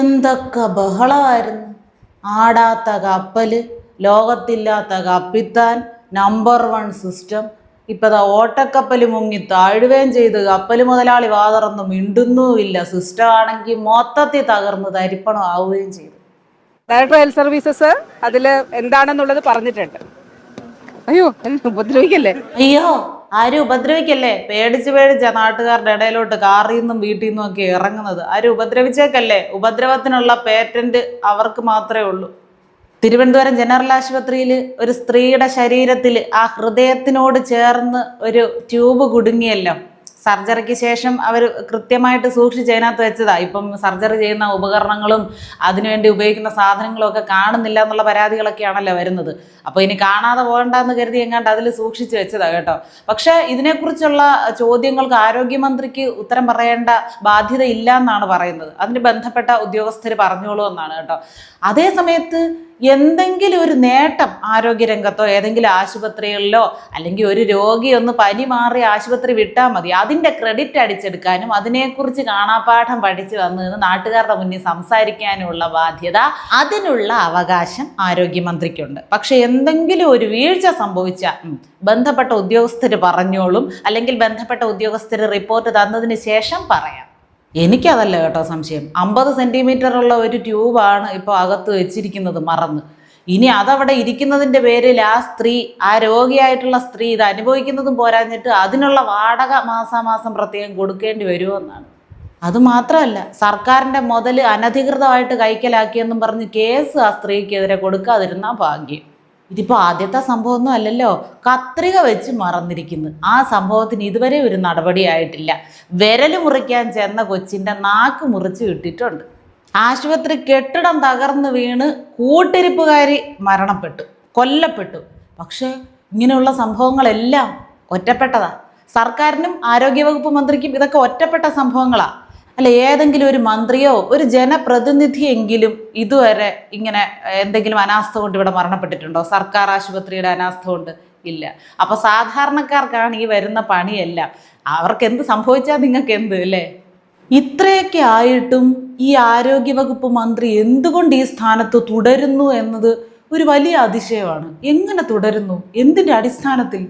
എന്തൊക്കെ ബഹളമായിരുന്നു. ആടാത്ത കപ്പൽ ലോകത്തില്ലാത്ത കപ്പിത്താൻ നമ്പർ വൺ സിസ്റ്റം ഇപ്പതാ ഓട്ടക്കപ്പൽ മുങ്ങി താഴുകയും ചെയ്ത്. കപ്പൽ മുതലാളി വാതറന്ന്. മിണ്ടുന്നുമില്ല. സിസ്റ്റം ആണെങ്കിൽ മൊത്തത്തിൽ തകർന്ന് തരിപ്പണം ആവുകയും ചെയ്തു. ഡയറക്ടർ ഹെൽത്ത് സർവീസസ് അതിൽ എന്താണെന്നുള്ളത് പറഞ്ഞിട്ടുണ്ട്. അയ്യോ ഉപദ്രവിക്കല്ലേ? അയ്യോ ആരും ഉപദ്രവിക്കല്ലേ? പേടിച്ച് പേടിച്ച നാട്ടുകാരുടെ ഇടയിലോട്ട് കാറിൽ നിന്നും വീട്ടിൽ നിന്നും ഒക്കെ ഇറങ്ങുന്നത്. ആരും ഉപദ്രവിച്ചേക്കല്ലേ? ഉപദ്രവത്തിനുള്ള പേറ്റന്റ് അവർക്ക് മാത്രമേ ഉള്ളൂ. തിരുവനന്തപുരം ജനറൽ ആശുപത്രിയിൽ ഒരു സ്ത്രീയുടെ ശരീരത്തിൽ ആ ഹൃദയത്തിനോട് ചേർന്ന് ഒരു ട്യൂബ് കുടുങ്ങിയല്ലോ. സർജറിക്ക് ശേഷം അവർ കൃത്യമായിട്ട് സൂക്ഷിച്ച് അതിനകത്ത് വെച്ചതാ. ഇപ്പം സർജറി ചെയ്യുന്ന ഉപകരണങ്ങളും അതിനുവേണ്ടി ഉപയോഗിക്കുന്ന സാധനങ്ങളും ഒക്കെ കാണുന്നില്ല എന്നുള്ള പരാതികളൊക്കെയാണല്ലോ വരുന്നത്. അപ്പോൾ ഇനി കാണാതെ പോകണ്ടെന്ന് കരുതി എങ്ങാണ്ട് അതിൽ സൂക്ഷിച്ച് വെച്ചതാണ് കേട്ടോ. പക്ഷേ ഇതിനെക്കുറിച്ചുള്ള ചോദ്യങ്ങൾക്ക് ആരോഗ്യമന്ത്രിക്ക് ഉത്തരം പറയേണ്ട ബാധ്യത ഇല്ല എന്നാണ് പറയുന്നത്. അതിന് ബന്ധപ്പെട്ട ഉദ്യോഗസ്ഥർ പറഞ്ഞോളൂ എന്നാണ് കേട്ടോ. അതേ സമയത്ത് എന്തെങ്കിലും ഒരു നേട്ടം ആരോഗ്യരംഗത്തോ ഏതെങ്കിലും ആശുപത്രികളിലോ അല്ലെങ്കിൽ ഒരു രോഗി ഒന്ന് പനി മാറി ആശുപത്രി വിട്ടാൽ മതി. അതിന്റെ ക്രെഡിറ്റ് അടിച്ചെടുക്കാനും അതിനെക്കുറിച്ച് കാണാപ്പാഠം പഠിച്ചു വന്നു നിന്ന് നാട്ടുകാരുടെ മുന്നിൽ സംസാരിക്കാനുമുള്ള ബാധ്യത അതിനുള്ള അവകാശം ആരോഗ്യമന്ത്രിക്കുണ്ട്. പക്ഷെ എന്തെങ്കിലും ഒരു വീഴ്ച സംഭവിച്ച ബന്ധപ്പെട്ട ഉദ്യോഗസ്ഥർ പറഞ്ഞോളും അല്ലെങ്കിൽ ബന്ധപ്പെട്ട ഉദ്യോഗസ്ഥർ റിപ്പോർട്ട് തന്നതിന് ശേഷം പറയാം. എനിക്കതല്ല കേട്ടോ സംശയം. അമ്പത് സെന്റിമീറ്റർ ഉള്ള ഒരു ട്യൂബാണ് ഇപ്പോൾ അകത്ത് വെച്ചിരിക്കുന്നത് മറന്ന്. ഇനി അതവിടെ ഇരിക്കുന്നതിന്റെ പേരിൽ ആ സ്ത്രീ ആ രോഗിയായിട്ടുള്ള സ്ത്രീ ഇത് അനുഭവിക്കുന്നതും പോരാഞ്ഞിട്ട് അതിനുള്ള വാടക മാസാമാസം പ്രത്യേകം കൊടുക്കേണ്ടി വരുമെന്നാണ്. അത് മാത്രമല്ല സർക്കാരിന്റെ മുതൽ അനധികൃതമായിട്ട് കൈക്കലാക്കിയെന്നും പറഞ്ഞ് കേസ് ആ സ്ത്രീക്കെതിരെ കൊടുക്കാതിരുന്ന ഭാഗ്യം. ഇതിപ്പോൾ ആദ്യത്തെ സംഭവമൊന്നും അല്ലല്ലോ. കത്രിക വെച്ച് മറന്നിരിക്കുന്നു. ആ സംഭവത്തിന് ഇതുവരെ ഒരു നടപടിയായിട്ടില്ല. വിരൽ മുറിക്കാൻ ചെന്ന കൊച്ചിന്റെ നാക്ക് മുറിച്ച് വിട്ടിട്ടുണ്ട് ആശുപത്രി കെട്ടിടം തകർന്ന് വീണ് കൂട്ടിരിപ്പുകാരി മരണപ്പെട്ടു. കൊല്ലപ്പെട്ടു. പക്ഷേ ഇങ്ങനെയുള്ള സംഭവങ്ങളെല്ലാം ഒറ്റപ്പെട്ടതാ. സർക്കാരിനും ആരോഗ്യവകുപ്പ് മന്ത്രിക്കും ഇതൊക്കെ ഒറ്റപ്പെട്ട സംഭവങ്ങളാണ് അല്ല ഏതെങ്കിലും ഒരു മന്ത്രിയോ ഒരു ജനപ്രതിനിധിയെങ്കിലും ഇതുവരെ ഇങ്ങനെ എന്തെങ്കിലും അനാസ്ഥ കൊണ്ട് ഇവിടെ മരണപ്പെട്ടിട്ടുണ്ടോ? സർക്കാർ ആശുപത്രിയുടെ അനാസ്ഥ കൊണ്ട് ഇല്ല. അപ്പൊ സാധാരണക്കാർക്കാണ് ഈ വരുന്ന പണിയെല്ലാം. അവർക്ക് എന്ത് സംഭവിച്ചാൽ നിങ്ങൾക്ക് എന്ത് അല്ലേ? ഇത്രയൊക്കെ ആയിട്ടും ഈ ആരോഗ്യവകുപ്പ് മന്ത്രി എന്തുകൊണ്ട് ഈ സ്ഥാനത്ത് തുടരുന്നു എന്നത് ഒരു വലിയ അതിശയമാണ്. എങ്ങനെ തുടരുന്നു? എന്തിന്റെ അടിസ്ഥാനത്തിൽ?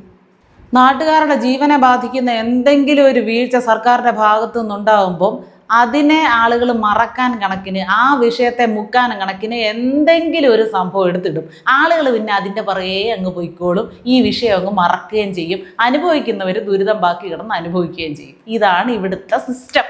നാട്ടുകാരുടെ ജീവനെ ബാധിക്കുന്ന എന്തെങ്കിലും ഒരു വീഴ്ച സർക്കാരിന്റെ ഭാഗത്തു നിന്നുണ്ടാകുമ്പം അതിനെ ആളുകൾ മറക്കാൻ കണക്കിന് ആ വിഷയത്തെ മുക്കാൻ കണക്കിന് എന്തെങ്കിലും ഒരു സംഭവം എടുത്തിടും. ആളുകൾ പിന്നെ അതിന്റെ പുറകെ അങ്ങ് പോയിക്കോളും ഈ വിഷയം അങ്ങ് മറക്കുകയും ചെയ്യും. അനുഭവിക്കുന്നവർ ദുരിതം ബാക്കി കിടന്ന് അനുഭവിക്കുകയും ചെയ്യും. ഇതാണ് ഇവിടുത്തെ സിസ്റ്റം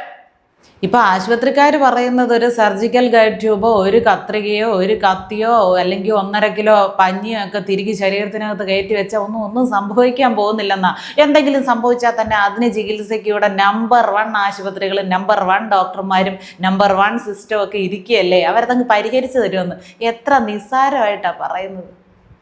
ഇപ്പൊ ആശുപത്രിക്കാർ പറയുന്നത് ഒരു സർജിക്കൽ ഗൈഡ് ട്യൂബോ ഒരു കത്രികയോ ഒരു കത്തിയോ അല്ലെങ്കിൽ ഒന്നര കിലോ പഞ്ഞിയോ ഒക്കെ തിരികെ ശരീരത്തിനകത്ത് കയറ്റി വെച്ചാൽ ഒന്നും ഒന്നും സംഭവിക്കാൻ പോകുന്നില്ലെന്നാ. എന്തെങ്കിലും സംഭവിച്ചാൽ തന്നെ അതിന് ചികിത്സയ്ക്ക് ഇവിടെ നമ്പർ വൺ ആശുപത്രികളും നമ്പർ വൺ ഡോക്ടർമാരും നമ്പർ വൺ സിസ്റ്റം ഒക്കെ ഇരിക്കുകയല്ലേ? അവരതങ്ങ് പരിഹരിച്ചു തരുമെന്ന്. എത്ര നിസ്സാരമായിട്ടാണ് പറയുന്നത്.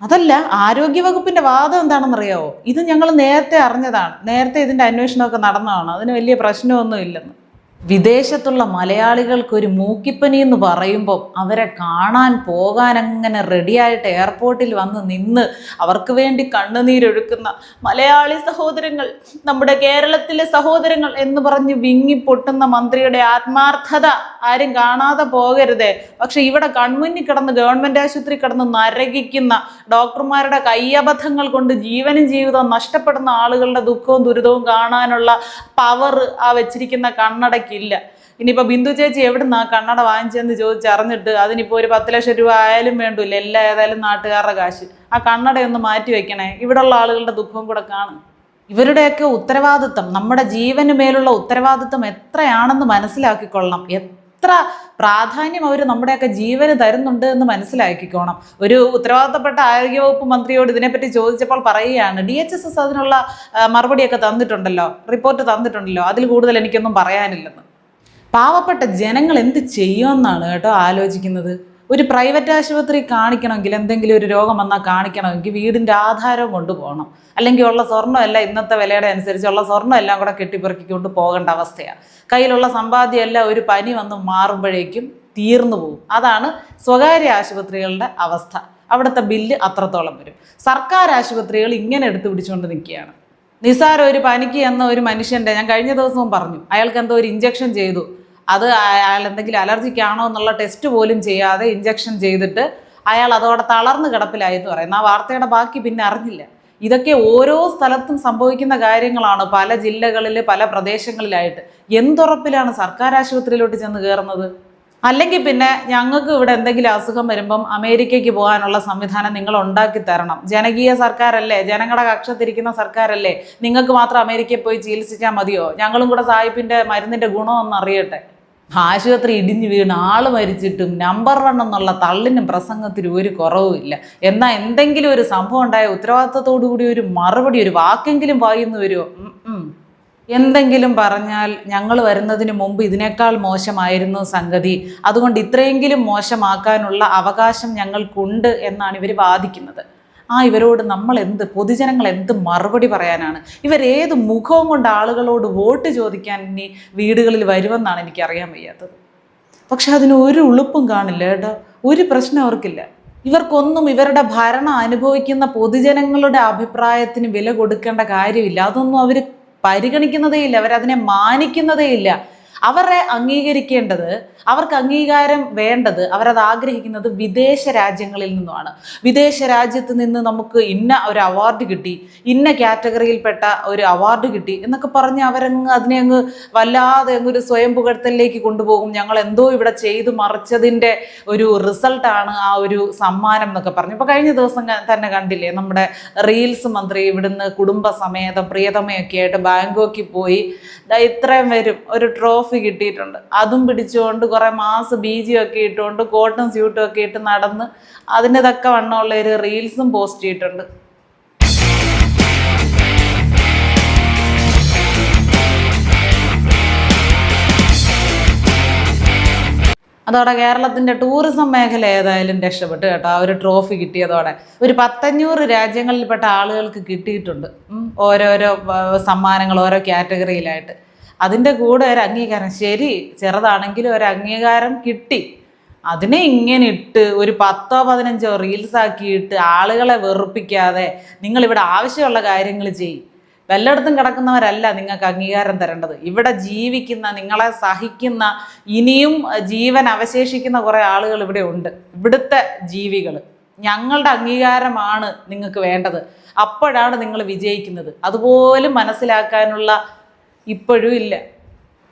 അതല്ല ആരോഗ്യവകുപ്പിന്റെ വാദം എന്താണെന്നറിയാവോ? ഇത് ഞങ്ങൾ നേരത്തെ അറിഞ്ഞതാണ്. നേരത്തെ ഇതിന്റെ അന്വേഷണമൊക്കെ നടന്നതാണ്. അതിന് വലിയ പ്രശ്നമൊന്നും ഇല്ലെന്ന്. വിദേശത്തുള്ള മലയാളികൾക്ക് ഒരു മൂക്കിപ്പനി എന്ന് പറയുമ്പോൾ അവരെ കാണാൻ പോകാൻ അങ്ങനെ റെഡിയായിട്ട് എയർപോർട്ടിൽ വന്ന് നിന്ന് അവർക്ക് വേണ്ടി കണ്ണുനീരൊഴുക്കുന്ന മലയാളി സഹോദരങ്ങൾ നമ്മുടെ കേരളത്തിലെ സഹോദരങ്ങൾ എന്ന് പറഞ്ഞ് വിങ്ങി പൊട്ടുന്ന മന്ത്രിയുടെ ആത്മാർത്ഥത ആരും കാണാതെ പോകരുതേ. പക്ഷെ ഇവിടെ കൺമുന്നിൽ കിടന്ന് ഗവൺമെന്റ് ആശുപത്രി കിടന്ന് നരകിക്കുന്ന ഡോക്ടർമാരുടെ കയ്യബദ്ധങ്ങൾ കൊണ്ട് ജീവനും ജീവിതവും നഷ്ടപ്പെടുന്ന ആളുകളുടെ ദുഃഖവും ദുരിതവും കാണാനുള്ള പവർ ആ വെച്ചിരിക്കുന്ന കണ്ണടയ്ക്കില്ല ഇനിയിപ്പോൾ ബിന്ദു ചേച്ചി എവിടെ നിന്നാണ് കണ്ണട വാങ്ങിച്ചെന്ന് ചോദിച്ചറിഞ്ഞിട്ട് അതിനിപ്പോൾ ഒരു പത്ത് ലക്ഷം രൂപ ആയാലും വേണ്ടില്ല? എല്ലാ ഏതായാലും നാട്ടുകാരുടെ കാശ്. ആ കണ്ണടയൊന്ന് മാറ്റി വെക്കണേ. ഇവിടെയുള്ള ആളുകളുടെ ദുഃഖം കൂടെ കാണും. ഇവരുടെയൊക്കെ ഉത്തരവാദിത്വം നമ്മുടെ ജീവന് മേലുള്ള ഉത്തരവാദിത്വം എത്രയാണെന്ന് മനസ്സിലാക്കിക്കൊള്ളണം. എത്ര പ്രാധാന്യം അവർ നമ്മുടെയൊക്കെ ജീവന് തരുന്നുണ്ട് എന്ന് മനസ്സിലാക്കിക്കോണം. ഒരു ഉത്തരവാദിത്തപ്പെട്ട ആരോഗ്യവകുപ്പ് മന്ത്രിയോട് ഇതിനെപ്പറ്റി ചോദിച്ചപ്പോൾ പറയുകയാണ് ഡി എച്ച് എസ് എസ് അതിനുള്ള മറുപടിയൊക്കെ തന്നിട്ടുണ്ടല്ലോ റിപ്പോർട്ട് തന്നിട്ടുണ്ടല്ലോ അതിൽ കൂടുതൽ എനിക്കൊന്നും പറയാനില്ലെന്ന്. പാവപ്പെട്ട ജനങ്ങൾ എന്ത് ചെയ്യുമെന്നാണ് കേട്ടോ ആലോചിക്കുന്നത്? ഒരു പ്രൈവറ്റ് ആശുപത്രി കാണിക്കണമെങ്കിൽ എന്തെങ്കിലും ഒരു രോഗം വന്നാൽ കാണിക്കണമെങ്കിൽ വീടിന്റെ ആധാരം കൊണ്ടുപോകണം. അല്ലെങ്കിൽ ഉള്ള സ്വർണമെല്ലാം ഇന്നത്തെ വിലയുടെ അനുസരിച്ചുള്ള സ്വർണമെല്ലാം കൂടെ കെട്ടിപ്പെറുക്കിക്കൊണ്ട് പോകേണ്ട അവസ്ഥയാണ് കയ്യിലുള്ള സമ്പാദ്യമെല്ലാം ഒരു പനി വന്ന് മാറുമ്പോഴേക്കും തീർന്നു പോകും. അതാണ് സ്വകാര്യ ആശുപത്രികളുടെ അവസ്ഥ. അവിടുത്തെ ബില്ല് അത്രത്തോളം വരും. സർക്കാർ ആശുപത്രികൾ ഇങ്ങനെ എടുത്തു പിടിച്ചുകൊണ്ട് നിൽക്കുകയാണ്. നിസാരം ഒരു പനിക്ക് എന്ന ഒരു മനുഷ്യന്റെ ഞാൻ കഴിഞ്ഞ ദിവസവും പറഞ്ഞു അയാൾക്ക് എന്തോ ഒരു ഇഞ്ചക്ഷൻ ചെയ്തു. അത് അയാൾ എന്തെങ്കിലും അലർജിക്കാണോ എന്നുള്ള ടെസ്റ്റ് പോലും ചെയ്യാതെ ഇഞ്ചക്ഷൻ ചെയ്തിട്ട് അയാൾ അതോടെ തളർന്ന് കിടപ്പിലായി എന്ന് പറയുന്നു. ആ വാർത്തയുടെ ബാക്കി പിന്നെ അറിഞ്ഞില്ല. ഇതൊക്കെ ഓരോ സ്ഥലത്തും സംഭവിക്കുന്ന കാര്യങ്ങളാണ് പല ജില്ലകളിൽ പല പ്രദേശങ്ങളിലായിട്ട്. എന്തുറപ്പിലാണ് സർക്കാർ ആശുപത്രിയിലോട്ട് ചെന്ന് കയറുന്നത് അല്ലെങ്കിൽ പിന്നെ ഞങ്ങൾക്ക് ഇവിടെ എന്തെങ്കിലും അസുഖം വരുമ്പം അമേരിക്കയ്ക്ക് പോകാനുള്ള സംവിധാനം നിങ്ങൾ ഉണ്ടാക്കി തരണം. ജനകീയ സർക്കാരല്ലേ? ജനങ്ങളുടെ കക്ഷത്തിരിക്കുന്ന സർക്കാരല്ലേ? നിങ്ങൾക്ക് മാത്രം അമേരിക്കയിൽ പോയി ചികിത്സിച്ചാൽ മതിയോ? ഞങ്ങളും കൂടെ സാഹിബിന്റെ മരുന്നിന്റെ ഗുണമെന്ന് അറിയട്ടെ. ആശുപത്രി ഇടിഞ്ഞു വീണ് ആൾ മരിച്ചിട്ടും നമ്പർ വൺ എന്നുള്ള തള്ളിനും പ്രസംഗത്തിനും ഒരു കുറവുമില്ല എന്നാൽ എന്തെങ്കിലും ഒരു സംഭവം ഉണ്ടായ ഉത്തരവാദിത്തത്തോടു കൂടി ഒരു മറുപടി ഒരു വാക്കെങ്കിലും വായിന്ന് വരുമോ. എന്തെങ്കിലും പറഞ്ഞാൽ ഞങ്ങൾ വരുന്നതിന് മുമ്പ് ഇതിനേക്കാൾ മോശമായിരുന്നു സംഗതി. അതുകൊണ്ട് ഇത്രയെങ്കിലും മോശമാക്കാനുള്ള അവകാശം ഞങ്ങൾക്കുണ്ട് എന്നാണ് ഇവർ വാദിക്കുന്നത്. ആ ഇവരോട് നമ്മൾ എന്ത് പൊതുജനങ്ങൾ എന്ത് മറുപടി പറയാനാണ്? ഇവരേത് മുഖവും കൊണ്ട് ആളുകളോട് വോട്ട് ചോദിക്കാൻ ഇനി വീടുകളിൽ വരുമെന്നാണ് എനിക്ക് അറിയാൻ വയ്യാത്തത്. പക്ഷെ അതിന് ഒരു ഉളുപ്പും കാണില്ല കേട്ടോ. ഒരു പ്രശ്നം അവർക്കില്ല. ഇവർക്കൊന്നും ഇവരുടെ ഭരണം അനുഭവിക്കുന്ന പൊതുജനങ്ങളുടെ അഭിപ്രായത്തിന് വില കൊടുക്കേണ്ട കാര്യമില്ല. അതൊന്നും അവർ പരിഗണിക്കുന്നതേയില്ല. അവരതിനെ മാനിക്കുന്നതേ ഇല്ല അവരെ അംഗീകരിക്കേണ്ടത് അവർക്ക് അംഗീകാരം വേണ്ടത് അവരത് ആഗ്രഹിക്കുന്നത് വിദേശ രാജ്യങ്ങളിൽ നിന്നുമാണ്. വിദേശ രാജ്യത്ത് നിന്ന് നമുക്ക് ഇന്ന ഒരു അവാർഡ് കിട്ടി ഇന്ന കാറ്റഗറിയിൽപ്പെട്ട ഒരു അവാർഡ് കിട്ടി എന്നൊക്കെ പറഞ്ഞ് അവരങ്ങ് അതിനെ അങ്ങ് വല്ലാതെ അങ്ങ് ഒരു സ്വയം പുകഴ്ത്തലിലേക്ക് കൊണ്ടുപോകും. ഞങ്ങൾ എന്തോ ഇവിടെ ചെയ്തു മറിച്ചതിന്റെ ഒരു റിസൾട്ടാണ് ആ ഒരു സമ്മാനം എന്നൊക്കെ പറഞ്ഞു. ഇപ്പോൾ കഴിഞ്ഞ ദിവസം തന്നെ കണ്ടില്ലേ നമ്മുടെ റീൽസ് മന്ത്രി ഇവിടുന്ന് കുടുംബസമേതം പ്രിയതമയൊക്കെ ആയിട്ട് ബാങ്കോക്കിൽ പോയി ഇത്രയും വരും. ഒരു ട്രോഫി കിട്ടിയിട്ടുണ്ട്. അതും പിടിച്ചുകൊണ്ട് കുറേ മാസ് ബീജിയൊക്കെ ഇട്ടുകൊണ്ട് കോട്ടൺ സ്യൂട്ടും ഒക്കെ ഇട്ട് നടന്ന് അതിന്റെതൊക്കെ തക്ക വണ്ണമുള്ള ഒരു റീൽസും പോസ്റ്റ് ചെയ്തിട്ടുണ്ട്. അതോടെ കേരളത്തിന്റെ ടൂറിസം മേഖല ഏതായാലും രക്ഷപ്പെട്ടു കേട്ടോ. ആ ഒരു ട്രോഫി കിട്ടിയതോടെ. ഒരു പത്തഞ്ഞൂറ് രാജ്യങ്ങളിൽപ്പെട്ട ആളുകൾക്ക് കിട്ടിയിട്ടുണ്ട്. ഓരോരോ സമ്മാനങ്ങൾ ഓരോ കാറ്റഗറിയിലായിട്ട് അതിന്റെ കൂടെ ഒരു അംഗീകാരം. ശരി ചെറുതാണെങ്കിലും ഒരു അംഗീകാരം കിട്ടി. അതിനെ ഇങ്ങനെ ഇട്ട് ഒരു പത്തോ പതിനഞ്ചോ റീൽസ് ആക്കിയിട്ട് ആളുകളെ വെറുപ്പിക്കാതെ നിങ്ങൾ ഇവിടെ ആവശ്യമുള്ള കാര്യങ്ങൾ ചെയ്യും. വല്ലയിടത്തും കിടക്കുന്നവരല്ല നിങ്ങൾക്ക് അംഗീകാരം തരേണ്ടത്. ഇവിടെ ജീവിക്കുന്ന നിങ്ങളെ സഹിക്കുന്ന ഇനിയും ജീവൻ അവശേഷിക്കുന്ന കുറേ ആളുകൾ ഇവിടെ ഉണ്ട്. ഇവിടുത്തെ ജീവികൾ ഞങ്ങളുടെ അംഗീകാരമാണ് നിങ്ങൾക്ക് വേണ്ടത്. അപ്പോഴാണ് നിങ്ങൾ വിജയിക്കുന്നത്. അതുപോലും മനസ്സിലാക്കാനുള്ള ഇപ്പോഴും ഇല്ല.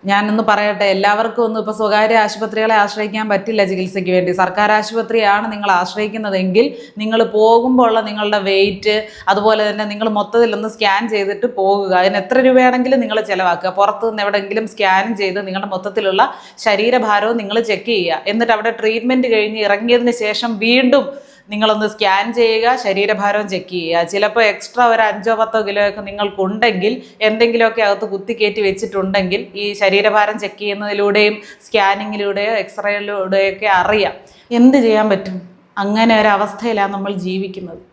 ഞാനൊന്ന് പറയട്ടെ എല്ലാവർക്കും ഒന്നും ഇപ്പോൾ സ്വകാര്യ ആശുപത്രികളെ ആശ്രയിക്കാൻ പറ്റില്ല ചികിത്സയ്ക്ക് വേണ്ടി. സർക്കാർ ആശുപത്രിയാണ് നിങ്ങൾ ആശ്രയിക്കുന്നതെങ്കിൽ നിങ്ങൾ പോകുമ്പോൾ ഉള്ള നിങ്ങളുടെ വെയിറ്റ് അതുപോലെ തന്നെ നിങ്ങൾ മൊത്തത്തിലൊന്ന് സ്കാൻ ചെയ്തിട്ട് പോകുക. അതിന് എത്ര രൂപയാണെങ്കിലും നിങ്ങൾ ചിലവാക്കുക. പുറത്തു നിന്ന് എവിടെയെങ്കിലും സ്കാനും ചെയ്ത് നിങ്ങളുടെ മൊത്തത്തിലുള്ള ശരീരഭാരവും നിങ്ങൾ ചെക്ക് ചെയ്യുക. എന്നിട്ട് അവിടെ ട്രീറ്റ്മെന്റ് കഴിഞ്ഞ് ഇറങ്ങിയതിന് ശേഷം വീണ്ടും നിങ്ങളൊന്ന് സ്കാൻ ചെയ്യുക ശരീരഭാരം ചെക്ക് ചെയ്യുക. ചിലപ്പോൾ എക്സ്ട്രാ ഒരു അഞ്ചോ പത്തോ കിലോ ഒക്കെ നിങ്ങൾക്കുണ്ടെങ്കിൽ എന്തെങ്കിലുമൊക്കെ അകത്ത് കുത്തിക്കയറ്റി വെച്ചിട്ടുണ്ടെങ്കിൽ ഈ ശരീരഭാരം ചെക്ക് ചെയ്യുന്നതിലൂടെയും സ്കാനിങ്ങിലൂടെയോ എക്സ്റേയിലൂടെയൊക്കെ അറിയാം. എന്ത് ചെയ്യാൻ പറ്റും? അങ്ങനെ ഒരവസ്ഥയിലാണ് നമ്മൾ ജീവിക്കുന്നത്.